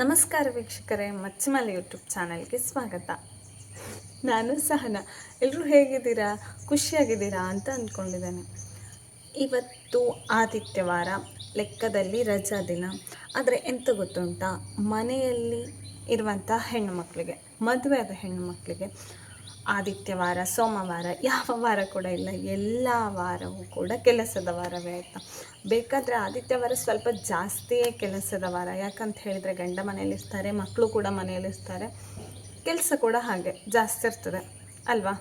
ನಮಸ್ಕಾರ ವೀಕ್ಷಕರೇ, ಮಚ್ಚಿಮಲೆ ಯೂಟ್ಯೂಬ್ ಚಾನಲ್ಗೆ ಸ್ವಾಗತ. ನಾನು ಸಹನ. ಎಲ್ಲರೂ ಹೇಗಿದ್ದೀರಾ? ಖುಷಿಯಾಗಿದ್ದೀರಾ ಅಂತ ಅಂದ್ಕೊಂಡಿದ್ದೇನೆ. ಇವತ್ತು ಆದಿತ್ಯವಾರ, ಲೆಕ್ಕದಲ್ಲಿ ರಜಾ ದಿನ. ಆದರೆ ಎಂತ ಗೊತ್ತುಂಟ? ಮನೆಯಲ್ಲಿ ಇರುವಂಥ ಹೆಣ್ಣು ಮಕ್ಕಳಿಗೆ ಮದುವೆ ಆದ ಹೆಣ್ಣು ಮಕ್ಕಳಿಗೆ ಆದಿತ್ಯವಾರ ಸೋಮವಾರ, ಯಾವ ವಾರ ಕೂಡ ಇಲ್ಲ, ಎಲ್ಲ ವಾರವೂ ಕೂಡ ಕೆಲಸದ ವಾರವೇ ಆಯಿತಾ. ಬೇಕಾದರೆ ಆದಿತ್ಯವಾರ ಸ್ವಲ್ಪ ಜಾಸ್ತಿಯೇ ಕೆಲಸದ ವಾರ. ಯಾಕಂತ ಹೇಳಿದರೆ ಗಂಡ ಮನೆಯಲ್ಲಿರ್ತಾರೆ ಮಕ್ಕಳು ಕೂಡ ಮನೆಯಲ್ಲಿರ್ತಾರೆ ಕೆಲಸ ಕೂಡ ಹಾಗೆ, ಜಾಸ್ತಿ ಇರ್ತದೆ, ಅಲ್ವಾ?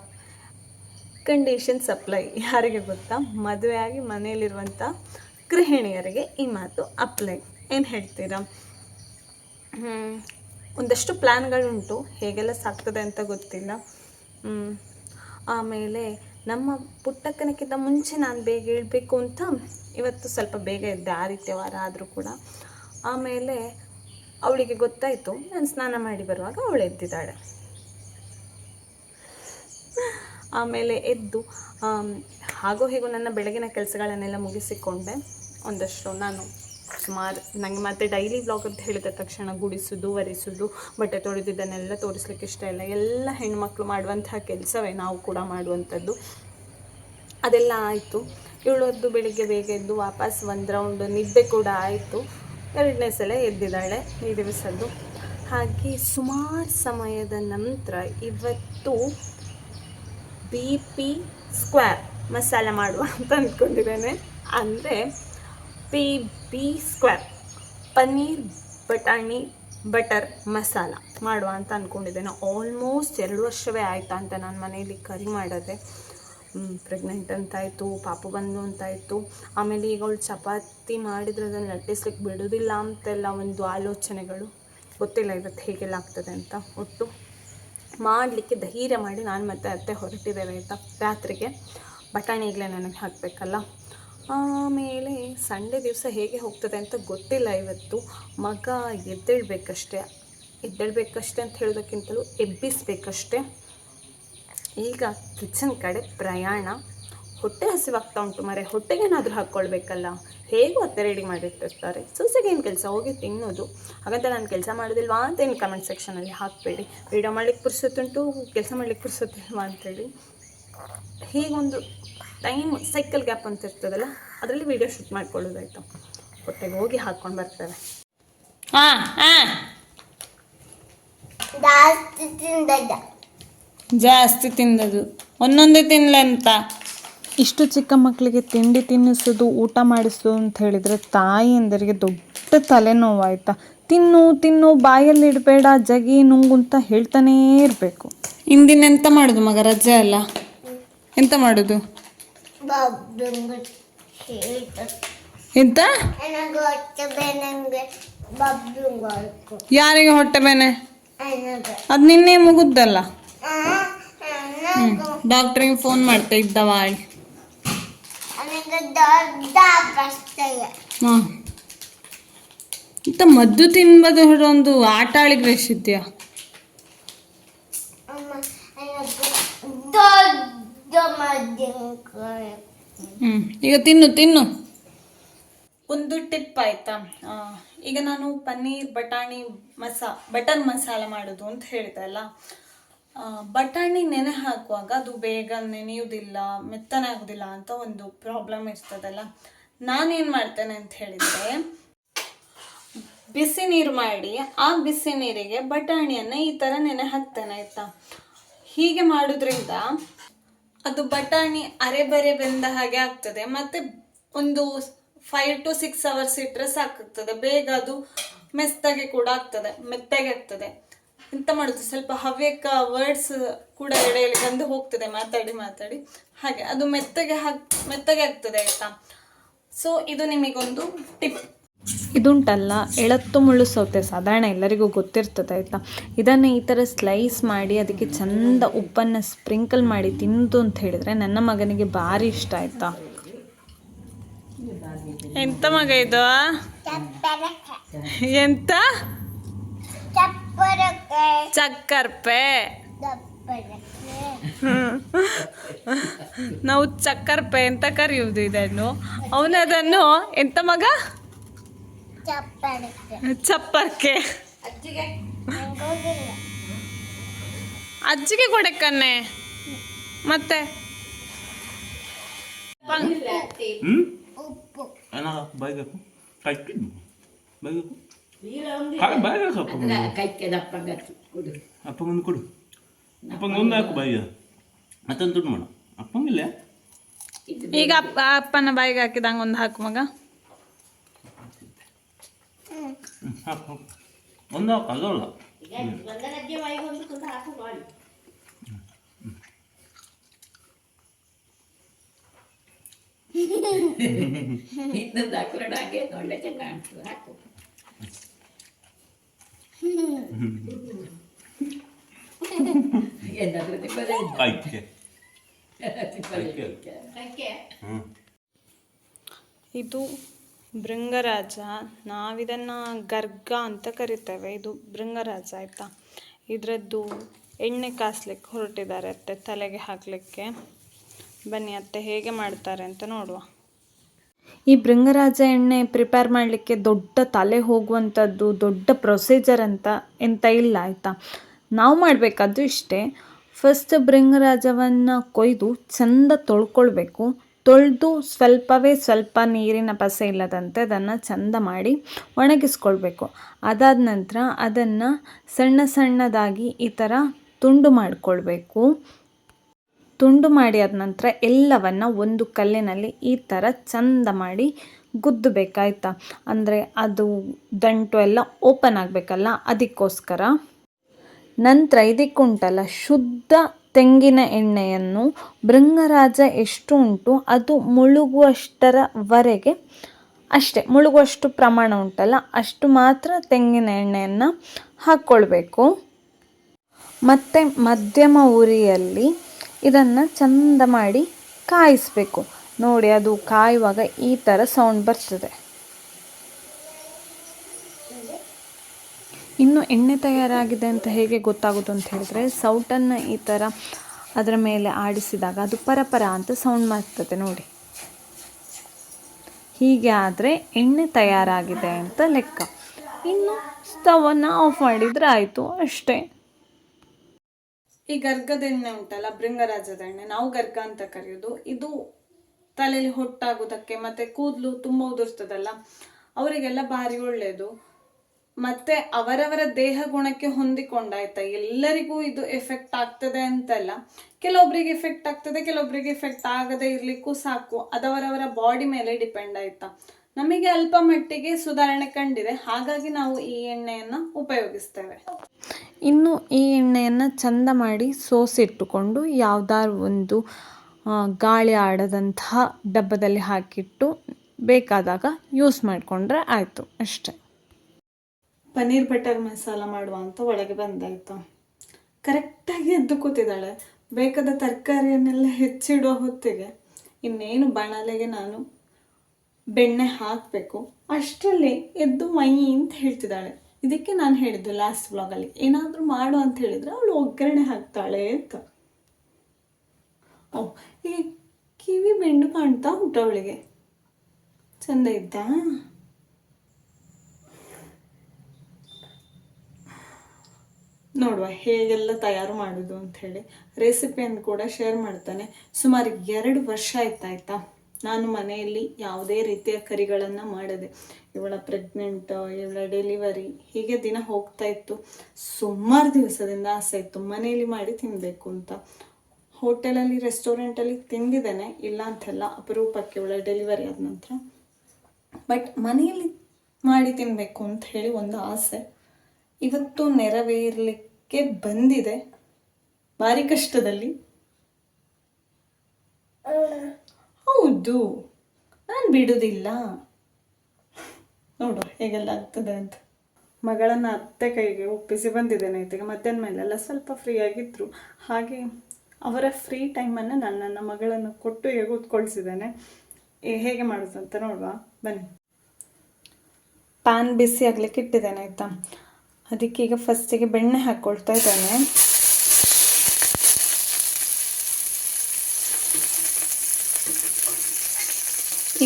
ಕಂಡೀಷನ್ ಸಪ್ಲೈ, ಯಾರಿಗೆ ಗೊತ್ತಾ? ಮದುವೆಯಾಗಿ ಮನೆಯಲ್ಲಿರುವಂಥ ಗೃಹಿಣಿಯರಿಗೆ ಈ ಮಾತು ಅಪ್ಲೈ. ಏನು ಹೇಳ್ತೀರಾ. ಒಂದಷ್ಟು ಪ್ಲ್ಯಾನ್ಗಳುಂಟು ಹೇಗೆಲ್ಲ ಸಾಕ್ತದೆ ಅಂತ ಗೊತ್ತಿಲ್ಲ. ಆಮೇಲೆ ನಮ್ಮ ಪುಟ್ಟಕ್ಕನಕ್ಕಿಂತ ಮುಂಚೆ ನಾನು ಬೇಗ ಹೇಳಬೇಕು ಅಂತ ಇವತ್ತು ಸ್ವಲ್ಪ ಬೇಗ ಇದ್ದೆ ಆದಿತ್ಯವಾರ ಆದರೂ ಕೂಡ. ಆಮೇಲೆ ಅವಳಿಗೆ ಗೊತ್ತಾಯಿತು, ನಾನು ಸ್ನಾನ ಮಾಡಿ ಬರುವಾಗ ಅವಳು ಎದ್ದಿದ್ದಾಳೆ. ಆಮೇಲೆ ಎದ್ದು ಹಾಗೋ ಹೀಗೋ ನನ್ನ ಬೆಳಗಿನ ಕೆಲಸಗಳನ್ನೆಲ್ಲ ಮುಗಿಸಿಕೊಂಡೆ. ಒಂದಷ್ಟು ನಾನು ಸುಮಾರು ನನಗೆ ಮತ್ತೆ ಡೈಲಿ ಬ್ಲಾಗ್ ಅಂತ ಹೇಳಿದ ತಕ್ಷಣ ಗುಡಿಸೋದು ಒರೆಸೋದು ಬಟ್ಟೆ ತೊಳೆದಿದ್ದನ್ನೆಲ್ಲ ತೋರಿಸ್ಲಿಕ್ಕೆ ಇಷ್ಟ ಇಲ್ಲ. ಎಲ್ಲ ಹೆಣ್ಮಕ್ಳು ಮಾಡುವಂತಹ ಕೆಲಸವೇ ನಾವು ಕೂಡ ಮಾಡುವಂಥದ್ದು. ಅದೆಲ್ಲ ಆಯಿತು. ಇವಳದ್ದು ಬೆಳಿಗ್ಗೆ ಬೇಗ ಎದ್ದು ವಾಪಸ್ ಒಂದು ರೌಂಡ್ ನಿದ್ದೆ ಕೂಡ ಆಯಿತು. ಎರಡನೇ ಸಲ ಎದ್ದಿದ್ದಾಳೆ ಈ ದಿವಸದ್ದು. ಹಾಗೆ ಸುಮಾರು ಸಮಯದ ನಂತರ ಇವತ್ತು ಬಿ ಪಿ ಸ್ಕ್ವೇರ್ ಮಸಾಲ ಮಾಡುವ ಅಂತ ಅಂದ್ಕೊಂಡಿದ್ದೇನೆ. ಅಂದರೆ ಪಿ, ಬಿ ಸ್ಕ್ವೇರ್ ಪನ್ನೀರ್ ಬಟಾಣಿ, ಬಟರ್ ಮಸಾಲ ಮಾಡುವ ಅಂತ ಅಂದ್ಕೊಂಡಿದ್ದೇನೆ ಆಲ್ಮೋಸ್ಟ್ ಎರಡು ವರ್ಷವೇ ಆಯಿತಾ ಅಂತ ನಾನು ಮನೆಯಲ್ಲಿ ಕರಿ ಮಾಡಿದೆ. ಪ್ರೆಗ್ನೆಂಟ್ ಅಂತಾಯಿತು ಪಾಪ ಬಂದು ಅಂತಾಯಿತು ಆಮೇಲೆ ಈಗ ಅವಳು ಚಪಾತಿ ಮಾಡಿದ್ರೆ ಅದನ್ನು ಲಟ್ಟಿಸ್ಲಿಕ್ಕೆ ಬಿಡೋದಿಲ್ಲ ಅಂತೆಲ್ಲ ಒಂದು ಆಲೋಚನೆಗಳು. ಗೊತ್ತಿಲ್ಲ ಇವತ್ತು ಹೇಗೆಲ್ಲ ಆಗ್ತದೆ ಅಂತ. ಒಟ್ಟು ಮಾಡಲಿಕ್ಕೆ ಧೈರ್ಯ ಮಾಡಿ ನಾನು ಮತ್ತೆ ಅತ್ತೆ ಹೊರಟಿದ್ದೇವೆ ಆಯಿತಾ. ರಾತ್ರಿಗೆ ಬಟಾಣಿ ಈಗಲೇ ನನಗೆ ಹಾಕಬೇಕಲ್ಲ. ಆಮೇಲೆ ಸಂಡೇ ದಿವಸ ಹೇಗೆ ಹೋಗ್ತದೆ ಅಂತ ಗೊತ್ತಿಲ್ಲ ಇವತ್ತು. ಮಗ ಎದ್ದೇಳಬೇಕಷ್ಟೇ. ಎದ್ದೇಳಬೇಕಷ್ಟೇ ಅಂತ ಹೇಳೋದಕ್ಕಿಂತಲೂ ಎಬ್ಬಿಸ್ಬೇಕಷ್ಟೇ. ಈಗ ಕಿಚನ್ ಕಡೆ ಪ್ರಯಾಣ. ಹೊಟ್ಟೆ ಹಸಿವಾಗ್ತಾ ಉಂಟು ಮರೆ, ಹೊಟ್ಟೆಗೇನಾದರೂ ಹಾಕ್ಕೊಳ್ಬೇಕಲ್ಲ? ಹೇಗೂ ಅತ್ತೆ ರೆಡಿ ಮಾಡಿಟ್ಟಿರ್ತಾರೆ. ಏನು ಕೆಲಸ? ಹೋಗಿ ತಿನ್ನೋದು. ಹಾಗಂತ ನಾನು ಕೆಲಸ ಮಾಡೋದಿಲ್ವಾ ಅಂತ ಏನು ಕಮೆಂಟ್ ಸೆಕ್ಷನಲ್ಲಿ ಹಾಕಬೇಡಿ. ವೀಡಿಯೋ ಮಾಡ್ಲಿಕ್ಕೆ ಪುರ್ಸೊತ್ತುಂಟು, ಕೆಲಸ ಮಾಡ್ಲಿಕ್ಕೆ ಪುರ್ಸೊತ್ತಿಲ್ವಾ ಅಂತೇಳಿ ಹೀಗೊಂದು ಟೈಮ್ ಸೈಕಲ್ ಗ್ಯಾಪ್ ಅಂತ ಇರ್ತದಲ್ಲ ಅದರಲ್ಲಿ ವೀಡಿಯೋ ಶೂಟ್ ಮಾಡ್ಕೊಳ್ಳೋದಾಯ್ತು ಹೊಟ್ಟೆಗೆ ಹೋಗಿ ಹಾಕ್ಕೊಂಡು ಬರ್ತಾರೆ ಹಾಂ ಹಾಂ. ಜಾಸ್ತಿ ತಿಂದದ ಜಾಸ್ತಿ ತಿಂದದು ಒಂದೊಂದೇ ತಿನ್ಲಂತ ಇಷ್ಟು ಚಿಕ್ಕ ಮಕ್ಕಳಿಗೆ ತಿಂಡಿ ತಿನ್ನಿಸೋದು ಊಟ ಮಾಡಿಸೋದು ಅಂತ ಹೇಳಿದರೆ ತಾಯಿಯಂದರಿಗೆ ದೊಡ್ಡ ತಲೆನೋವು ಆಯಿತಾ ತಿನ್ನು ತಿನ್ನು ಬಾಯಲ್ಲಿ ಇಡಬೇಡ ಜಗಿ ನುಂಗು ಅಂತ ಹೇಳ್ತಾನೇ ಇರಬೇಕು. ಇಂದಿನ ಎಂತ ಮಾಡೋದು ಮಗ ರಜೆ ಅಲ್ಲ? ಎಂತ ಮಾಡೋದು? ಹೊಡ್ಕೊ ಯಾರಿಗೆ ಹೊಟ್ಟೆ ಬೇನೆ? ಅದ್ ನಿನ್ನೆ ಮುಗುದಲ್ಲ ಡಾಕ್ಟ್ರಿಗೆ ಫೋನ್ ಮಾಡ್ತಾ ಇದ್ದವ ಇಂತ ಹಾಂ. ಮದ್ದು ತಿನ್ಬೋದು ಒಂದು ಆಟ ಆಳಿಗೆ ಅಮ್ಮ ಈಗ ತಿನ್ನು ತಿನ್ನು. ಒಂದು ಟಿಪ್ ಆಯ್ತಾ ಈಗ ನಾನು ಪನ್ನೀರ್ ಬಟಾಣಿ ಮಸಾ ಬಟರ್ ಮಸಾಲ ಮಾಡೋದು ಅಂತ ಹೇಳಿದೆ ಅಲ್ಲ? ಬಟಾಣಿ ನೆನೆ ಹಾಕುವಾಗ ಅದು ಬೇಗ ನೆನೆಯುವುದಿಲ್ಲ ಮೆತ್ತನೆ ಆಗೋದಿಲ್ಲ ಅಂತ ಒಂದು ಪ್ರಾಬ್ಲಮ್ ಇರ್ತದಲ್ಲ? ನಾನೇನು ಮಾಡ್ತೇನೆ ಅಂತ ಹೇಳಿದರೆ ಬಿಸಿ ನೀರು ಮಾಡಿ ಆ ಬಿಸಿ ನೀರಿಗೆ ಬಟಾಣಿಯನ್ನು ಈ ಥರ ನೆನೆ ಹಾಕ್ತೇನೆ ಆಯಿತಾ? ಹೀಗೆ ಮಾಡೋದ್ರಿಂದ ಅದು ಬಟಾಣಿ ಅರೆ ಬರೆ ಬೆಂದ ಹಾಗೆ ಆಗ್ತದೆ. ಮತ್ತೆ ಒಂದು ಫೈವ್ ಟು ಸಿಕ್ಸ್ ಅವರ್ಸ್ ಇಟ್ಟರೆ ಸಾಕಾಗ್ತದೆ. ಬೇಗ ಅದು ಮೆತ್ತಗೆ ಕೂಡ ಆಗ್ತದೆ. ಮೆತ್ತಗೆ ಆಗ್ತದೆ. ಎಂತ ಮಾಡುದು? ಸ್ವಲ್ಪ ಹವ್ಯಕ ವರ್ಡ್ಸ್ ಕೂಡ ಎಡೆಯಲ್ಲಿ ಬಂದು ಹೋಗ್ತದೆ. ಮಾತಾಡಿ ಮಾತಾಡಿ. ಹಾಗೆ ಅದು ಮೆತ್ತಗೆ ಹಾಕ್ ಮೆತ್ತಗೆ ಆಗ್ತದೆ ಆಯ್ತಾ? ಸೊ ಇದು ನಿಮಗೊಂದು ಟಿಪ್ ಇದುಂಟಲ್ಲ ಎಳತ್ತು ಮುಳ್ಳು ಸೌತೆ ಸಾಧಾರಣ ಎಲ್ಲರಿಗೂ ಗೊತ್ತಿರ್ತದೆ ಆಯಿತಾ? ಇದನ್ನು ಈ ಥರ ಸ್ಲೈಸ್ ಮಾಡಿ ಅದಕ್ಕೆ ಚಂದ ಉಪ್ಪನ್ನು ಸ್ಪ್ರಿಂಕಲ್ ಮಾಡಿ ತಿಂದು ಅಂತ ಹೇಳಿದರೆ ನನ್ನ ಮಗನಿಗೆ ಭಾರಿ ಇಷ್ಟ ಆಯಿತಾ? ಎಂತ ಮಗ ಇದು? ಎಂತ? ಚಕ್ಕರ್ಪೆ. ನಾವು ಚಕ್ಕರ್ಪೆ ಅಂತ ಕರೆಯುವುದು ಇದನ್ನು. ಅವನದನ್ನು ಎಂತ ಮಗ? ಚಪ್ಪರ್ಕೆ ಅದು ನಂಗೋದಿಲ್ಲ ಅಜ್ಜಿಗೆ ಕೊಡಕ್ಕನ್ನೆ ಮತ್ತೆ ಹ್ಮ್ ಉಪ್ಪು ಏನ ಬಾಯಿಗೆ ಹಾಕು ಕಟ್ಟಿದ್ದು ಬಾಯಿಗೆ ಹಾಕು ಹಾಗೆ ಬಾಯಿಗೆ ಹಾಕು ಅಪ್ಪ ಅಪ್ಪಂಗೊಂದು ಕೊಡು ಅಪ್ಪಂಗೆ ಒಂದು ಹಾಕು ಬಾಯಿಗೆ ಮತ್ತೊಂದು ದುಡ್ಡು ಮಾಡು ಅಪ್ಪಂಗಿಲ್ಲ ಈಗ ಅಪ್ಪ ಅಪ್ಪನ ಬಾಯಿಗೆ ಹಾಕಿದಂಗೆ ಒಂದು ಹಾಕು ಮಗ ಹ್ಞೂ ಹಾಕು ಹಾಕು ಒಂದು ಹಾಕು ಅದಲ್ಲ ಇನ್ನೊಂದು ಹಾಕೊಂಡು ಹಾಗೆ ಒಳ್ಳೆ ಚೆನ್ನಾಗಿ ಕಾಣ್ತದೆ ಹಾಕು ಏನಾದ್ರೂ ತಿಪ್ಪದೆ ಕಾಯ್ಕೆ ತಿಪ್ಪದೆ ಹ್ಞೂ ಇದು ಭೃಂಗರಾಜ ನಾವಿದನ್ನು ಗರ್ಗ ಅಂತ ಕರಿತೇವೆ. ಇದು ಭೃಂಗರಾಜ, ಆಯಿತಾ? ಇದರದ್ದು ಎಣ್ಣೆ ಕಾಸ್ಲಿಕ್ಕೆ ಹೊರಟಿದ್ದಾರೆ ಅತ್ತೆ, ತಲೆಗೆ ಹಾಕಲಿಕ್ಕೆ. ಬನ್ನಿ ಅತ್ತೆ, ಹೇಗೆ ಮಾಡ್ತಾರೆ ಅಂತ ನೋಡುವ. ಈ ಭೃಂಗರಾಜ ಎಣ್ಣೆ ಪ್ರಿಪೇರ್ ಮಾಡಲಿಕ್ಕೆ ದೊಡ್ಡ ತಲೆ ಹೋಗುವಂಥದ್ದು, ದೊಡ್ಡ ಪ್ರೊಸೀಜರ್ ಅಂತ, ಎಂತ ಇಲ್ಲ, ಆಯಿತಾ? ನಾವು ಮಾಡಬೇಕಾದ್ದು ಇಷ್ಟೇ. ಫಸ್ಟ್ ಭೃಂಗರಾಜವನ್ನು ಕೊಯ್ದು ಚೆಂದ ತೊಳ್ಕೊಳ್ಬೇಕು. ತೊಳೆದು ಸ್ವಲ್ಪವೇ ಸ್ವಲ್ಪ ನೀರಿನ ಪಸೆ ಇಲ್ಲದಂತೆ ಅದನ್ನು ಚಂದ ಮಾಡಿ ಒಣಗಿಸ್ಕೊಳ್ಬೇಕು. ಅದಾದ ನಂತರ ಅದನ್ನು ಸಣ್ಣ ಸಣ್ಣದಾಗಿ ಈ ಥರ ತುಂಡು ಮಾಡಿಕೊಳ್ಬೇಕು. ತುಂಡು ಮಾಡಿ ಆದ ನಂತರ ಎಲ್ಲವನ್ನು ಒಂದು ಕಲ್ಲಿನಲ್ಲಿ ಈ ಥರ ಚಂದ ಮಾಡಿ ಗುದ್ದಬೇಕಾಯ್ತಾ? ಅಂದರೆ ಅದು ದಂಟು ಎಲ್ಲ ಓಪನ್ ಆಗಬೇಕಲ್ಲ ಅದಕ್ಕೋಸ್ಕರ. ನಂತರ ಇದಕ್ಕುಂಟಲ್ಲ ಶುದ್ಧ ತೆಂಗಿನ ಎಣ್ಣೆಯನ್ನು ಭೃಂಗರಾಜ ಎಷ್ಟು ಉಂಟು ಅದು ಮುಳುಗುವಷ್ಟರವರೆಗೆ ಅಷ್ಟೇ, ಮುಳುಗುವಷ್ಟು ಪ್ರಮಾಣ ಉಂಟಲ್ಲ, ಅಷ್ಟು ಮಾತ್ರ ತೆಂಗಿನ ಎಣ್ಣೆಯನ್ನು ಹಾಕ್ಕೊಳ್ಬೇಕು ಮತ್ತು ಮಧ್ಯಮ ಉರಿಯಲ್ಲಿ ಇದನ್ನು ಚಂದ ಮಾಡಿ ಕಾಯಿಸಬೇಕು. ನೋಡಿ, ಅದು ಕಾಯುವಾಗ ಈ ಥರ ಸೌಂಡ್ ಬರ್ತದೆ. ಇನ್ನು ಎಣ್ಣೆ ತಯಾರಾಗಿದೆ ಅಂತ ಹೇಗೆ ಗೊತ್ತಾಗೋದು ಅಂತ ಹೇಳಿದ್ರೆ, ಸೌಟನ್ನು ಈ ಥರ ಅದರ ಮೇಲೆ ಆಡಿಸಿದಾಗ ಅದು ಪರಪರ ಅಂತ ಸೌಂಡ್ ಮಾಡ್ತದೆ ನೋಡಿ. ಹೀಗೆ ಆದರೆ ಎಣ್ಣೆ ತಯಾರಾಗಿದೆ ಅಂತ ಲೆಕ್ಕ. ಇನ್ನು ಸ್ಟವನ್ನು ಆಫ್ ಮಾಡಿದರೆ ಆಯಿತು ಅಷ್ಟೇ. ಈ ಗರ್ಗದ ಎಣ್ಣೆ ಉಂಟಲ್ಲ ಭೃಂಗರಾಜದ ಎಣ್ಣೆ, ನಾವು ಗರ್ಗ ಅಂತ ಕರೆಯೋದು. ಇದು ತಲೆಯಲ್ಲಿ ಹೊಟ್ಟಾಗೋದಕ್ಕೆ ಮತ್ತೆ ಕೂದಲು ತುಂಬ ಉದುರ್ತದಲ್ಲ, ಅವರಿಗೆಲ್ಲ ಭಾರಿ ಒಳ್ಳೆಯದು ಮತ್ತೆ ಅವರವರ ದೇಹ ಗುಣಕ್ಕೆ ಹೊಂದಿಕೊಂಡಾಯ್ತಾ. ಎಲ್ಲರಿಗೂ ಇದು ಎಫೆಕ್ಟ್ ಆಗ್ತದೆ ಅಂತಲ್ಲ. ಕೆಲವೊಬ್ರಿಗೆ ಎಫೆಕ್ಟ್ ಆಗ್ತದೆ, ಕೆಲವೊಬ್ರಿಗೆ ಎಫೆಕ್ಟ್ ಆಗದೆ ಇರ್ಲಿಕ್ಕೂ ಸಾಕು. ಅದವರವರ ಬಾಡಿ ಮೇಲೆ ಡಿಪೆಂಡ್ ಆಯ್ತಾ. ನಮಗೆ ಅಲ್ಪ ಮಟ್ಟಿಗೆ ಸುಧಾರಣೆ ಕಂಡಿದೆ. ಹಾಗಾಗಿ ನಾವು ಈ ಎಣ್ಣೆಯನ್ನು ಉಪಯೋಗಿಸ್ತೇವೆ. ಇನ್ನು ಈ ಎಣ್ಣೆಯನ್ನು ಚಂದ ಮಾಡಿ ಸೋಸಿಟ್ಟುಕೊಂಡು ಯಾವ್ದಾರು ಒಂದು ಗಾಳಿ ಆಡದಂತಹ ಡಬ್ಬದಲ್ಲಿ ಹಾಕಿಟ್ಟು ಬೇಕಾದಾಗ ಯೂಸ್ ಮಾಡಿಕೊಂಡ್ರೆ ಆಯಿತು ಅಷ್ಟೆ. ಪನ್ನೀರ್ ಬಟರ್ ಮಸಾಲ ಮಾಡುವ ಅಂತ ಒಳಗೆ ಬಂದಾಯಿತು. ಕರೆಕ್ಟಾಗಿ ಎದ್ದು ಕೂತಿದ್ದಾಳೆ. ಬೇಕಾದ ತರಕಾರಿಯನ್ನೆಲ್ಲ ಹೆಚ್ಚಿಡುವ ಹೊತ್ತಿಗೆ ಇನ್ನೇನು ಬಾಣಲೆಗೆ ನಾನು ಬೆಣ್ಣೆ ಹಾಕಬೇಕು. ಅಷ್ಟರಲ್ಲಿ ಎದ್ದು ಮೈ ಅಂತ ಹೇಳ್ತಿದ್ದಾಳೆ. ಇದಕ್ಕೆ ನಾನು ಹೇಳಿದ್ದು ಲಾಸ್ಟ್ ಬ್ಲಾಗಲ್ಲಿ ಏನಾದರೂ ಮಾಡು ಅಂತ ಹೇಳಿದ್ರೆ ಅವಳು ಒಗ್ಗರಣೆ ಹಾಕ್ತಾಳೆ ಅಂತ. ಓ ಈ ಕಿವಿ ಬೆಂಡು ಕಾಣ್ತಾ ಉಂಟು ಅವಳಿಗೆ. ಚಂದ ಇದ್ದಾ? ನೋಡುವ ಹೇಗೆಲ್ಲ ತಯಾರು ಮಾಡೋದು ಅಂತ ಹೇಳಿ ರೆಸಿಪಿಯನ್ನು ಕೂಡ ಶೇರ್ ಮಾಡ್ತಾನೆ. ಸುಮಾರು ಎರಡು ವರ್ಷ ಆಯ್ತಾಯ್ತಾ. ನಾನು ಮನೆಯಲ್ಲಿ ಯಾವುದೇ ರೀತಿಯ ಕರಿಗಳನ್ನು ಮಾಡದೆ. ಇವಳ ಪ್ರೆಗ್ನೆಂಟ್ ಇವಳ ಡೆಲಿವರಿ ಹೀಗೆ ದಿನ ಹೋಗ್ತಾ ಇತ್ತು. ಸುಮಾರು ದಿವಸದಿಂದ ಆಸೆ ಇತ್ತು. ಮನೆಯಲ್ಲಿ ಮಾಡಿ ತಿನ್ನಬೇಕು ಅಂತ. ಹೋಟೆಲಲ್ಲಿ ರೆಸ್ಟೋರೆಂಟಲ್ಲಿ ತಿಂದಿದ್ದೇನೆ. ಇಲ್ಲ ಅಂತೆಲ್ಲ ಅಪರೂಪಕ್ಕೆ ಇವಳ ಡೆಲಿವರಿ ಆದ ನಂತರ. ಬಟ್ ಮನೆಯಲ್ಲಿ ಮಾಡಿ ತಿನ್ನಬೇಕು ಅಂತ ಹೇಳಿ ಒಂದು ಆಸೆ. ಇವತ್ತು ನೆರವೇರಲಿಕ್ಕೆ ಬಂದಿದೆ ಭಾರಿ ಕಷ್ಟದಲ್ಲಿ ಹೌದು, ನಾನು ಬಿಡೋದಿಲ್ಲ. ನೋಡು, ಹೇಗೆಲ್ಲ ಆಗ್ತದೆ ಅಂತ. ಮಗಳನ್ನ ಅತ್ತೆ ಕೈಗೆ ಒಪ್ಪಿಸಿ ಬಂದಿದ್ದೇನೆ ಈಗ ಮಧ್ಯಾಹ್ನ ಮೇಲೆಲ್ಲ ಸ್ವಲ್ಪ ಫ್ರೀ ಆಗಿದ್ರು. ಹಾಗೆ ಅವರ ಫ್ರೀ ಟೈಮನ್ನು ನಾನು ನನ್ನ ಮಗಳನ್ನು ಕೊಟ್ಟು ಹೇಗೆ ಕೂತ್ಕೊಳ್ಸಿದ್ದೇನೆ ಹೇಗೆ ಮಾಡೋದು ಅಂತ ನೋಡುವ, ಬನ್ನಿ. ಪ್ಯಾನ್ ಬಿಸಿ ಆಗ್ಲಿಕ್ಕೆ ಇಟ್ಟಿದ್ದೇನೆ, ಆಯಿತಾ? ಅದಕ್ಕೆ ಈಗ ಫಸ್ಟಿಗೆ ಬೆಣ್ಣೆ ಹಾಕ್ಕೊಳ್ತಾ ಇದ್ದಾನೆ.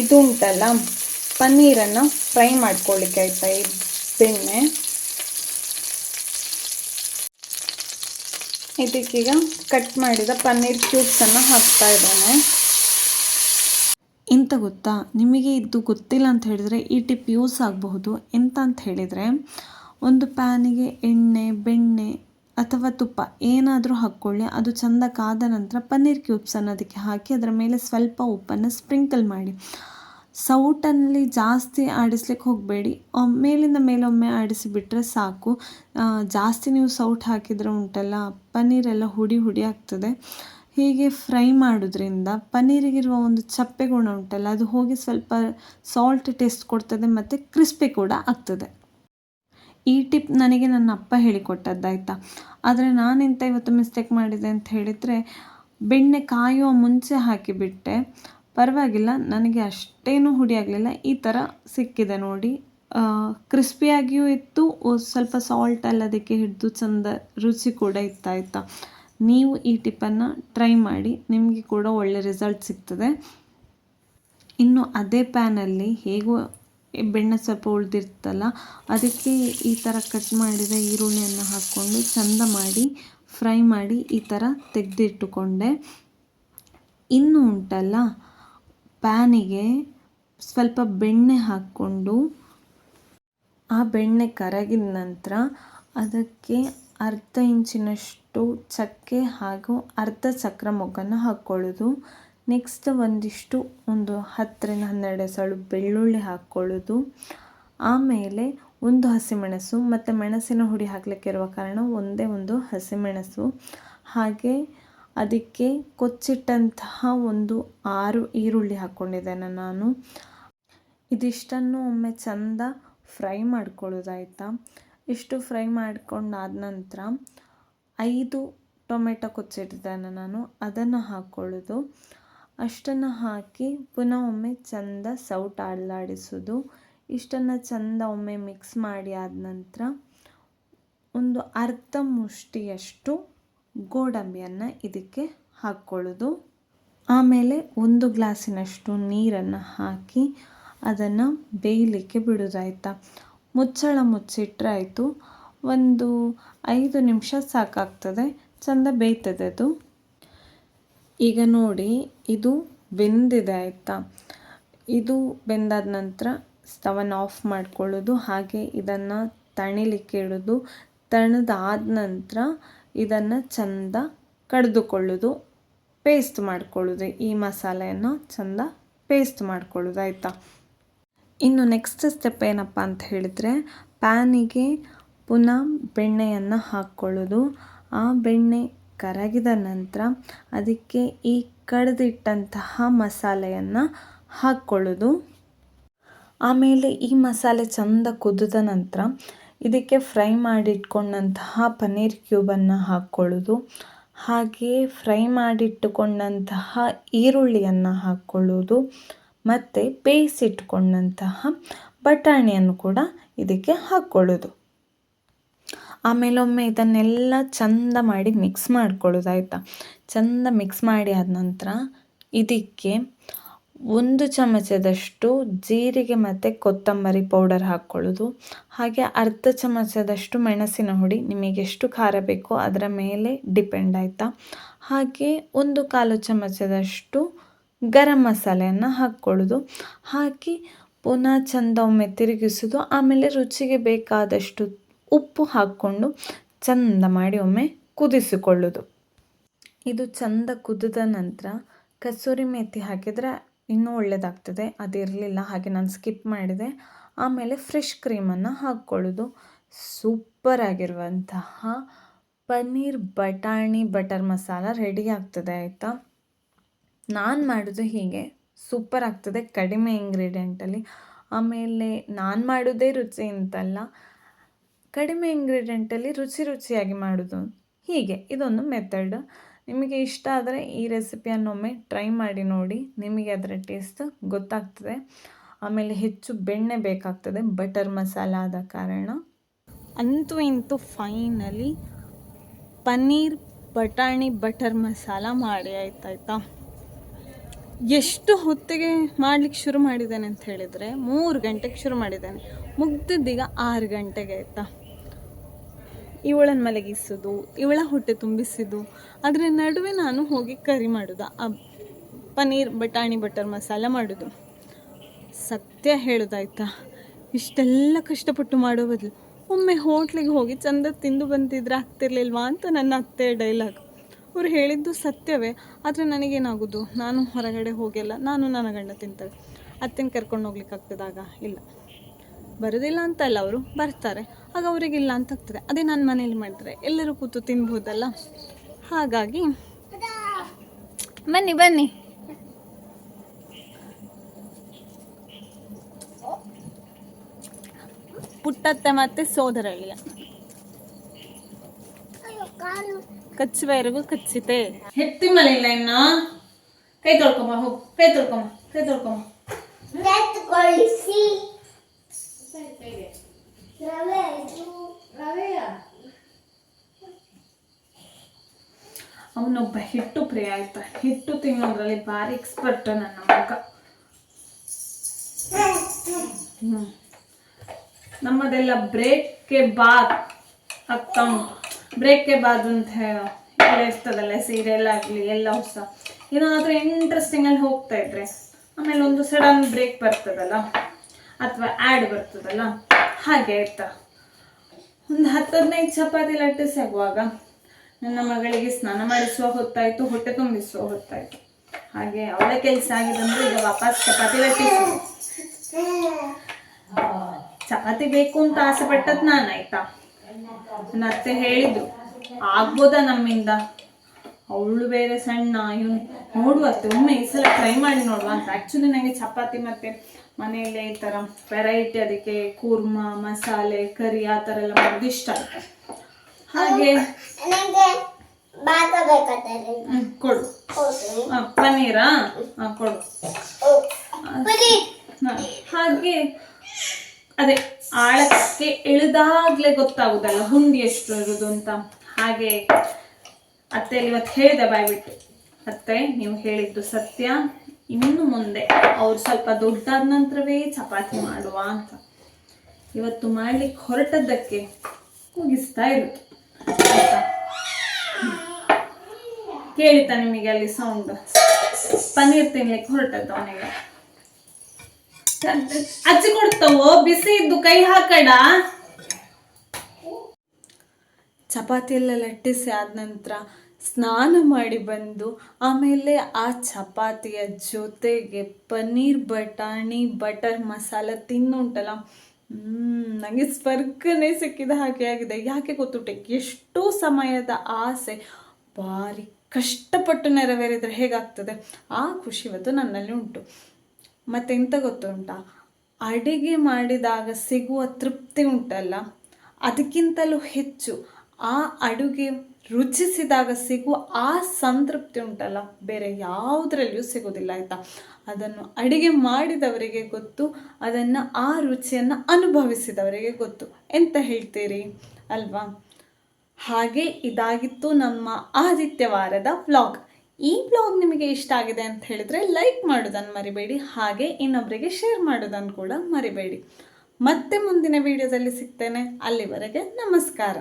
ಇದು ಉಂಟಲ್ಲ, ಪನ್ನೀರನ್ನು ಫ್ರೈ ಮಾಡ್ಕೊಳ್ಳಿಕ್ಕೆ ಆಯ್ತಾ ಈ ಬೆಣ್ಣೆ? ಇದಕ್ಕೀಗ ಕಟ್ ಮಾಡಿದ ಪನ್ನೀರ್ ಕ್ಯೂಬ್ಸನ್ನು ಹಾಕ್ತಾ ಇದ್ದಾನೆ. ಎಂತ ಗೊತ್ತಾ? ನಿಮಗೆ ಇದು ಗೊತ್ತಿಲ್ಲ ಅಂತ ಹೇಳಿದರೆ ಈ ಟಿಪ್ ಯೂಸ್ ಆಗಬಹುದು. ಎಂತ ಅಂತ ಹೇಳಿದರೆ ಒಂದು ಪ್ಯಾನಿಗೆ ಎಣ್ಣೆ, ಬೆಣ್ಣೆ ಅಥವಾ ತುಪ್ಪ ಏನಾದರೂ ಹಾಕ್ಕೊಳ್ಳಿ. ಅದು ಚೆಂದ ಕಾದ ನಂತರ ಪನ್ನೀರ್ ಕ್ಯೂಬ್ಸನ್ನು ಅದಕ್ಕೆ ಹಾಕಿ ಅದರ ಮೇಲೆ ಸ್ವಲ್ಪ ಉಪ್ಪನ್ನು ಸ್ಪ್ರಿಂಕಲ್ ಮಾಡಿ. ಸೌಟಲ್ಲಿ ಜಾಸ್ತಿ ಆಡಿಸ್ಲಿಕ್ಕೆ ಹೋಗಬೇಡಿ. ಮೇಲಿಂದ ಮೇಲೊಮ್ಮೆ ಆಡಿಸಿಬಿಟ್ರೆ ಸಾಕು. ಜಾಸ್ತಿ ನೀವು ಸೌಟ್ ಹಾಕಿದರೆ ಉಂಟಲ್ಲ, ಪನ್ನೀರೆಲ್ಲ ಹುಡಿ ಹುಡಿ ಆಗ್ತದೆ. ಹೀಗೆ ಫ್ರೈ ಮಾಡೋದ್ರಿಂದ ಪನ್ನೀರಿಗಿರುವ ಒಂದು ಚಪ್ಪೆ ಗುಣ ಉಂಟಲ್ಲ, ಅದು ಹೋಗಿ ಸ್ವಲ್ಪ ಸಾಲ್ಟ್ ಟೇಸ್ಟ್ ಕೊಡ್ತದೆ ಮತ್ತು ಕ್ರಿಸ್ಪಿ ಕೂಡ ಆಗ್ತದೆ. ಈ ಟಿಪ್ ನನಗೆ ನನ್ನ ಅಪ್ಪ ಹೇಳಿಕೊಟ್ಟದ್ದಾಯ್ತಾ ಆದರೆ ನಾನೆಂತ ಇವತ್ತು ಮಿಸ್ಟೇಕ್ ಮಾಡಿದೆ ಅಂತ ಹೇಳಿದರೆ, ಬೆಣ್ಣೆ ಕಾಯುವ ಮುಂಚೆ ಹಾಕಿಬಿಟ್ಟೆ. ಪರವಾಗಿಲ್ಲ, ನನಗೆ ಅಷ್ಟೇನೂ ಹುಡಿ ಆಗಲಿಲ್ಲ. ಈ ಥರ ಸಿಕ್ಕಿದೆ ನೋಡಿ. ಕ್ರಿಸ್ಪಿಯಾಗಿಯೂ ಇತ್ತು ಸ್ವಲ್ಪ ಸಾಲ್ಟ್ ಅದಕ್ಕೆ ಹಿಡಿದು ಚಂದ ರುಚಿ ಕೂಡ ಇತ್ತಾಯ್ತಾ ನೀವು ಈ ಟಿಪ್ಪನ್ನು ಟ್ರೈ ಮಾಡಿ, ನಿಮಗೆ ಕೂಡ ಒಳ್ಳೆ ರಿಸಲ್ಟ್ ಸಿಗ್ತದೆ. ಇನ್ನು ಅದೇ ಪ್ಯಾನಲ್ಲಿ ಹೇಗೂ ಬೆಣ್ಣೆ ಸ್ವಲ್ಪ ಉಳಿದಿರ್ತಲ್ಲ, ಅದಕ್ಕೆ ಈ ಥರ ಕಟ್ ಮಾಡಿದ ಈರುಳ್ಳಿಯನ್ನು ಹಾಕ್ಕೊಂಡು ಚಂದ ಮಾಡಿ ಫ್ರೈ ಮಾಡಿ ಈ ಥರ ತೆಗೆದಿಟ್ಟುಕೊಂಡೆ. ಇನ್ನು ಉಂಟಲ್ಲ, ಪ್ಯಾನಿಗೆ ಸ್ವಲ್ಪ ಬೆಣ್ಣೆ ಹಾಕ್ಕೊಂಡು ಆ ಬೆಣ್ಣೆ ಕರಗಿದ ನಂತರ ಅದಕ್ಕೆ ಅರ್ಧ ಇಂಚಿನಷ್ಟು ಚಕ್ಕೆ ಹಾಗೂ ಅರ್ಧ ಚಕ್ರ ಮೊಗ್ಗನ್ನು ಹಾಕ್ಕೊಳ್ಳೋದು ನೆಕ್ಸ್ಟ್ ಒಂದಿಷ್ಟು ಒಂದು ಹತ್ತರಿಂದ ಹನ್ನೆರಡು ಎಸಳು ಬೆಳ್ಳುಳ್ಳಿ ಹಾಕ್ಕೊಳ್ಳೋದು. ಆಮೇಲೆ ಒಂದು ಹಸಿಮೆಣಸು, ಮತ್ತು ಮೆಣಸಿನ ಹುಡಿ ಹಾಕಲಿಕ್ಕೆ ಇರುವ ಕಾರಣ ಒಂದೇ ಒಂದು ಹಸಿಮೆಣಸು. ಹಾಗೆ ಅದಕ್ಕೆ ಕೊಚ್ಚಿಟ್ಟಂತಹ ಒಂದು ಆರು ಈರುಳ್ಳಿ ಹಾಕ್ಕೊಂಡಿದ್ದೇನೆ ನಾನು. ಇದಿಷ್ಟನ್ನು ಒಮ್ಮೆ ಚಂದ ಫ್ರೈ ಮಾಡ್ಕೊಳ್ಳೋದಾಯ್ತಾ? ಇಷ್ಟು ಫ್ರೈ ಮಾಡ್ಕೊಂಡಾದ ನಂತರ ಐದು ಟೊಮೆಟೊ ಕೊಚ್ಚಿಟ್ಟಿದ್ದೇನೆ ನಾನು. ಅದನ್ನು ಹಾಕ್ಕೊಳ್ಳೋದು. ಅಷ್ಟನ್ನು ಹಾಕಿ ಪುನಃ ಒಮ್ಮೆ ಚಂದ ಸೌಟ್ ಅಲ್ಲಾಡಿಸೋದು. ಇಷ್ಟನ್ನು ಚಂದ ಒಮ್ಮೆ ಮಿಕ್ಸ್ ಮಾಡಿ ಆದ ನಂತರ ಒಂದು ಅರ್ಧ ಮುಷ್ಟಿಯಷ್ಟು ಗೋಡಂಬಿಯನ್ನು ಇದಕ್ಕೆ ಹಾಕ್ಕೊಳ್ಳೋದು. ಆಮೇಲೆ ಒಂದು ಗ್ಲಾಸಿನಷ್ಟು ನೀರನ್ನು ಹಾಕಿ ಅದನ್ನು ಬೇಯಲಿಕ್ಕೆ ಬಿಡೋದಾಯ್ತಾ? ಮುಚ್ಚಳ ಮುಚ್ಚಿಟ್ರೆ ಆಯಿತು ಒಂದು ಐದು ನಿಮಿಷ ಸಾಕಾಗ್ತದೆ. ಚಂದ ಬೇಯ್ತದೆ ಅದು. ಈಗ ನೋಡಿ, ಇದು ಬೆಂದಿದೆ ಆಯಿತಾ? ಇದು ಬೆಂದಾದ ನಂತರ ಸ್ಟವನ್ನು ಆಫ್ ಮಾಡ್ಕೊಳ್ಳೋದು, ಹಾಗೆ ಇದನ್ನು ತಣಿಲಿಕ್ಕೆ ಇಡೋದು, ತಣದಾದ ನಂತರ ಇದನ್ನು ಚಂದ ಕಡಿದುಕೊಳ್ಳೋದು ಪೇಸ್ಟ್ ಮಾಡ್ಕೊಳ್ಳೋದು, ಈ ಮಸಾಲೆಯನ್ನು ಚಂದ ಪೇಸ್ಟ್ ಮಾಡ್ಕೊಳ್ಳೋದು ಆಯಿತಾ? ಇನ್ನು ನೆಕ್ಸ್ಟ್ ಸ್ಟೆಪ್ ಏನಪ್ಪ ಅಂತ ಹೇಳಿದರೆ ಪ್ಯಾನಿಗೆ ಪುನಃ ಬೆಣ್ಣೆಯನ್ನು ಹಾಕ್ಕೊಳ್ಳೋದು. ಆ ಬೆಣ್ಣೆ ಕರಗಿದ ನಂತರ ಅದಕ್ಕೆ ಈ ಕಡಿದಿಟ್ಟಂತಹ ಮಸಾಲೆಯನ್ನು ಹಾಕ್ಕೊಳ್ಳೋದು ಆಮೇಲೆ ಈ ಮಸಾಲೆ ಚಂದ ಕುದಿದ ನಂತರ ಇದಕ್ಕೆ ಫ್ರೈ ಮಾಡಿಟ್ಕೊಂಡಂತಹ ಪನ್ನೀರ್ ಕ್ಯೂಬನ್ನು ಹಾಕ್ಕೊಳ್ಳೋದು ಹಾಗೆಯೇ ಫ್ರೈ ಮಾಡಿಟ್ಟುಕೊಂಡಂತಹ ಈರುಳ್ಳಿಯನ್ನು ಹಾಕ್ಕೊಳ್ಳೋದು ಮತ್ತು ಬೇಯಿಸಿಟ್ಕೊಂಡಂತಹ ಬಟಾಣಿಯನ್ನು ಕೂಡ ಇದಕ್ಕೆ ಹಾಕ್ಕೊಳ್ಳೋದು ಆಮೇಲೆ ಒಮ್ಮೆ ಇದನ್ನೆಲ್ಲ ಚಂದ ಮಾಡಿ ಮಿಕ್ಸ್ ಮಾಡ್ಕೊಳ್ಳೋದು ಆಯಿತಾ? ಚಂದ ಮಿಕ್ಸ್ ಮಾಡಿ ಆದ ನಂತರ ಇದಕ್ಕೆ ಒಂದು ಚಮಚದಷ್ಟು ಜೀರಿಗೆ ಮತ್ತು ಕೊತ್ತಂಬರಿ ಪೌಡರ್ ಹಾಕ್ಕೊಳ್ಳೋದು. ಹಾಗೆ ಅರ್ಧ ಚಮಚದಷ್ಟು ಮೆಣಸಿನ ಹುಡಿ, ನಿಮಗೆ ಎಷ್ಟು ಖಾರ ಬೇಕೋ ಅದರ ಮೇಲೆ ಡಿಪೆಂಡ್ ಆಯಿತಾ? ಹಾಗೆ ಒಂದು ಕಾಲು ಚಮಚದಷ್ಟು ಗರಂ ಮಸಾಲೆಯನ್ನು ಹಾಕ್ಕೊಳ್ಳೋದು. ಹಾಕಿ ಪುನಃ ಚಂದ ಒಮ್ಮೆ ತಿರುಗಿಸೋದು, ಆಮೇಲೆ ರುಚಿಗೆ ಬೇಕಾದಷ್ಟು ಉಪ್ಪು ಹಾಕ್ಕೊಂಡು ಚಂದ ಮಾಡಿ ಒಮ್ಮೆ ಕುದಿಸಿಕೊಳ್ಳೋದು. ಇದು ಚಂದ ಕುದಿದ ನಂತರ ಕಸೂರಿ ಮೇಥಿ ಹಾಕಿದರೆ ಇನ್ನೂ ಒಳ್ಳೆಯದಾಗ್ತದೆ ಅದಿರಲಿಲ್ಲ ಹಾಗೆ ನಾನು ಸ್ಕಿಪ್ ಮಾಡಿದೆ. ಆಮೇಲೆ ಫ್ರೆಶ್ ಕ್ರೀಮನ್ನು ಹಾಕ್ಕೊಳ್ಳೋದು. ಸೂಪರ್ ಆಗಿರುವಂತಹ ಪನ್ನೀರ್ ಬಟಾಣಿ ಬಟರ್ ಮಸಾಲ ರೆಡಿ ಆಗ್ತದೆ, ಆಯಿತಾ? ನಾನು ಮಾಡೋದು ಹೀಗೆ. ಸೂಪರ್ ಆಗ್ತದೆ ಕಡಿಮೆ ಇಂಗ್ರೀಡಿಯೆಂಟಲ್ಲಿ ಆಮೇಲೆ ನಾನು ಮಾಡೋದೇ ರುಚಿ ಅಂತಲ್ಲ ಕಡಿಮೆ ಇಂಗ್ರೀಡಿಯೆಂಟಲ್ಲಿ ರುಚಿ ರುಚಿಯಾಗಿ ಮಾಡೋದು. ಹೀಗೆ, ಇದೊಂದು ಮೆಥಡ್ ನಿಮಗೆ ಇಷ್ಟ ಆದರೆ ಈ ರೆಸಿಪಿಯನ್ನು ಒಮ್ಮೆ ಟ್ರೈ ಮಾಡಿ ನೋಡಿ. ನಿಮಗೆ ಅದರ ಟೇಸ್ಟ್ ಗೊತ್ತಾಗ್ತದೆ. ಆಮೇಲೆ ಹೆಚ್ಚು ಬೆಣ್ಣೆ ಬೇಕಾಗ್ತದೆ ಬಟರ್ ಮಸಾಲ ಆದ ಕಾರಣ. ಅಂತೂ ಇಂತೂ ಫೈನಲಿ ಪನ್ನೀರ್, ಬಟಾಣಿ ಬಟರ್ ಮಸಾಲ ಮಾಡಿ, ಆಯ್ತಾಯ್ತಾ? ಎಷ್ಟು ಹೊತ್ತಿಗೆ ಮಾಡ್ಲಿಕ್ಕೆ ಶುರು ಮಾಡಿದ್ದೇನೆ ಅಂತ ಹೇಳಿದರೆ ಮೂರು ಗಂಟೆಗೆ ಶುರು ಮಾಡಿದ್ದೇನೆ. ಮುಗ್ದಿದ್ದೀಗ ಆರು ಗಂಟೆಗೆ, ಆಯಿತಾ? ಇವಳನ್ನು ಮಲಗಿಸೋದು ಇವಳ ಹೊಟ್ಟೆ ತುಂಬಿಸೋದು ಅದರ ನಡುವೆ ನಾನು ಹೋಗಿ ಕರಿ ಮಾಡೋದು. ಆ ಪನ್ನೀರ್ ಬಟಾಣಿ ಬಟರ್ ಮಸಾಲ ಮಾಡೋದು. ಸತ್ಯ ಹೇಳೋದಾಯ್ತಾ? ಇಷ್ಟೆಲ್ಲ ಕಷ್ಟಪಟ್ಟು ಮಾಡೋ ಬದಲು ಒಮ್ಮೆ ಹೋಟ್ಲಿಗೆ ಹೋಗಿ ಚಂದ ತಿಂದು ಬಂದಿದ್ರೆ ಆಗ್ತಿರ್ಲಿಲ್ವಾ ಅಂತ ನನ್ನ ಅತ್ತೆ ಡೈಲಾಗ್ ಅವ್ರು ಹೇಳಿದ್ದು ಸತ್ಯವೇ, ಆದರೆ ನನಗೇನಾಗೋದು? ನಾನು ಹೊರಗಡೆ ಹೋಗಿಲ್ಲ ನಾನು ನನ್ನ ಗಂಡ ತಿಂತಾಳೆ. ಅತ್ತೆನ ಕರ್ಕೊಂಡು ಹೋಗ್ಲಿಕ್ಕೆ ಆಗ್ತದಾಗ ಇಲ್ಲ. ಬರೋದಿಲ್ಲ ಅಂತ ಅಲ್ಲ ಅವರು ಬರ್ತಾರೆ. ಆಗ ಅವರಿಗಿಲ್ಲ ಅಂತ ಆಗ್ತದೆ. ಅದೇ ನಾನು ಮನೇಲಿ ಮಾಡಿದ್ರೆ ಎಲ್ಲರೂ ಕೂತು ತಿನ್ಬೋದಲ್ಲ ಹಾಗಾಗಿ ಬನ್ನಿ ಬನ್ನಿ. ಪುಟ್ಟತ್ತೆ ಮತ್ತೆ ಸೋದರಳಿಯ ಕಚ್ಚುವವರೆಗೂ ಕಚ್ಚಿತೆ. ಹೆತ್ತಿ ಮಲಿಲ್ಲ ಇನ್ನ. ಕೈ ತೊಳ್ಕೊಂಬ ಹೋಗು. ಕೈ ತೊಳ್ಕೊಂಬ ಕೈ ತೊಳ್ಕೊಂಬ. ಅವನೊಬ್ಬ ಹಿಟ್ಟು ಪ್ರಿಯ ಆಯ್ತಾ. ಹಿಟ್ಟು ತಿನ್ನೋದ್ರಲ್ಲಿ ಭಾರಿ ಎಕ್ಸ್ಪರ್ಟ್ ನನ್ನ ಮಗ. ಹ್ಮ್. ನಮ್ಮದೆಲ್ಲ ಬ್ರೇಕ್ಗೆ ಬಾತ್ ಆಗ್ತಾ ಉಂಟು. ಬ್ರೇಕ್ಗೆ ಬಾದ್ ಅಂತ ಹೇಳಿ ಇರ್ತದಲ್ಲ ಸೀರಿಯಲ್ ಆಗಲಿ, ಎಲ್ಲ ಹೊಸ. ಏನಾದರೂ ಇಂಟ್ರೆಸ್ಟಿಂಗ್ ಅಲ್ಲಿ ಹೋಗ್ತಾ ಇದ್ರೆ, ಆಮೇಲೆ ಒಂದು ಸಡನ್ ಬ್ರೇಕ್ ಬರ್ತದಲ್ಲ? ಅಥವಾ ಆ್ಯಡ್ ಬರ್ತದಲ್ಲ? ಹಾಗೆ ಆಯಿತಾ? ಒಂದು ಹತ್ತು ಹದಿನೈದು ಚಪಾತಿ ಲಟ್ಟಿಸಿ ಆಗುವಾಗ ನನ್ನ ಮಗಳಿಗೆ ಸ್ನಾನ ಮಾಡಿಸುವ ಹೊತ್ತಾಯಿತು, ಹೊಟ್ಟೆ ತುಂಬಿಸುವ ಹೊತ್ತಾಯಿತು. ಹಾಗೆ ಅವಳ ಕೆಲಸ ಆಗಿದಂದ್ರೆ ಈಗ ವಾಪಸ್ ಚಪಾತಿ ಲಟ್ಟಿ ಚಪಾತಿ ಬೇಕು ಅಂತ ಆಸೆ ಪಟ್ಟದ್ ನಾನು ಆಯ್ತಾ? ನನ್ನ ಅತ್ತೆ ಹೇಳಿದ್ರು, ಆಗ್ಬೋದಾ ನಮ್ಮಿಂದ? ಅವಳು ಬೇರೆ ಸಣ್ಣ, ಇವನು ನೋಡುವ ಅತ್ತೆ, ಒಮ್ಮೆ ಈ ಸಲ ಟ್ರೈ ಮಾಡಿ ನೋಡುವ ಅಂತ. ಆ್ಯಕ್ಚುಲಿ ನನಗೆ ಚಪಾತಿ ಮತ್ತೆ ಮನೆಯಲ್ಲೇ ಈ ಥರ ವೆರೈಟಿ ಅದಕ್ಕೆ ಕೂರ್ಮ ಮಸಾಲೆ ಕರಿ ಆ ಥರ ಎಲ್ಲ ಮಾಡೋದು ಇಷ್ಟ ಆಯ್ತು ಹಾಗೆ ಕೊಡು. ಪನ್ನೀರಾ? ಹಾಂ ಕೊಡು. ಹಾಗೆ ಅದೇ ಆಳಕ್ಕೆ ಇಳಿದಾಗ್ಲೇ ಗೊತ್ತಾಗುದಲ್ಲ ಹುಂಡಿ ಎಷ್ಟು ಇರುದು ಅಂತ. ಹಾಗೆ ಅತ್ತೆ ಇವತ್ತು ಹೇಳಿದೆ ಬಾಯ್ಬಿಟ್ಟು. ಅತ್ತೆ ನೀವು ಹೇಳಿದ್ದು ಸತ್ಯ. ಇನ್ನು ಮುಂದೆ? ಅವ್ರು ಸ್ವಲ್ಪ ದೊಡ್ಡಾದ ನಂತರವೇ ಚಪಾತಿ ಮಾಡುವ ಅಂತ. ಇವತ್ತು ಮಾಡ್ಲಿಕ್ಕೆ ಹೊರಟದ್ದಕ್ಕೆ ಕೂಗಿಸ್ತಾ ಇರುತ್ತೆ ಕೇಳಿತ ನಿಮಗೆ ಅಲ್ಲಿ ಸೌಂಡ್ ಪನ್ನೀರ್ ತಿನ್ಲಿಕ್ಕೆ ಹೊರಟದ್ದು ಅವನಿಗೆ. ಹಚ್ಚಿ ಕೊಡ್ತಾವೋ? ಬಿಸಿ ಇದ್ದು ಕೈ ಹಾಕಡ? ಚಪಾತಿ ಎಲ್ಲ ಲಟ್ಟಿಸಿ ಆದ ನಂತರ. ಸ್ನಾನ ಮಾಡಿ ಬಂದು ಆಮೇಲೆ ಆ ಚಪಾತಿಯ ಜೊತೆಗೆ ಪನ್ನೀರ್ ಬಟಾಣಿ, ಬಟರ್ ಮಸಾಲ ತಿನ್ನುಂಟಲ್ಲ? ನನಗೆ ಸ್ವರ್ಗನೇ ಸಿಕ್ಕಿದ ಹಾಗೆ ಆಗಿದೆ. ಯಾಕೆ ಗೊತ್ತುಂಟೆ? ಎಷ್ಟೋ ಸಮಯದ ಆಸೆ. ಭಾರಿ ಕಷ್ಟಪಟ್ಟು ನೆರವೇರಿದರೆ ಹೇಗಾಗ್ತದೆ? ಆ ಖುಷಿ ಇವತ್ತು ನನ್ನಲ್ಲಿ ಉಂಟು. ಮತ್ತೆಂತ ಗೊತ್ತುಂಟಾ? ಅಡಿಗೆ ಮಾಡಿದಾಗ ಸಿಗುವ ತೃಪ್ತಿ ಉಂಟಲ್ಲ? ಅದಕ್ಕಿಂತಲೂ ಹೆಚ್ಚು ಆ ಅಡುಗೆ ರುಚಿಸಿದಾಗ ಸಿಗುವ ಆ ಸಂತೃಪ್ತಿ ಉಂಟಲ್ಲ? ಬೇರೆ ಯಾವುದರಲ್ಲಿಯೂ ಸಿಗೋದಿಲ್ಲ ಆಯಿತಾ? ಅದನ್ನು ಅಡಿಗೆ ಮಾಡಿದವರಿಗೆ ಗೊತ್ತು, ಅದನ್ನು ಆ ರುಚಿಯನ್ನು ಅನುಭವಿಸಿದವರಿಗೆ ಗೊತ್ತು. ಎಂತ ಹೇಳ್ತೀರಿ? ಅಲ್ವಾ? ಹಾಗೆ ಇದಾಗಿತ್ತು ನಮ್ಮ ಆದಿತ್ಯವಾರದ ವ್ಲಾಗ್. ಈ ಬ್ಲಾಗ್ ನಿಮಗೆ ಇಷ್ಟ ಆಗಿದೆ ಅಂತ ಹೇಳಿದ್ರೆ ಲೈಕ್ ಮಾಡೋದನ್ನು ಮರಿಬೇಡಿ, ಹಾಗೆ ಇನ್ನೊಬ್ಬರಿಗೆ ಶೇರ್ ಮಾಡೋದನ್ನು ಕೂಡ ಮರಿಬೇಡಿ. ಮತ್ತೆ ಮುಂದಿನ ವಿಡಿಯೋದಲ್ಲಿ ಸಿಗ್ತೇನೆ. ಅಲ್ಲಿವರೆಗೆ ನಮಸ್ಕಾರ.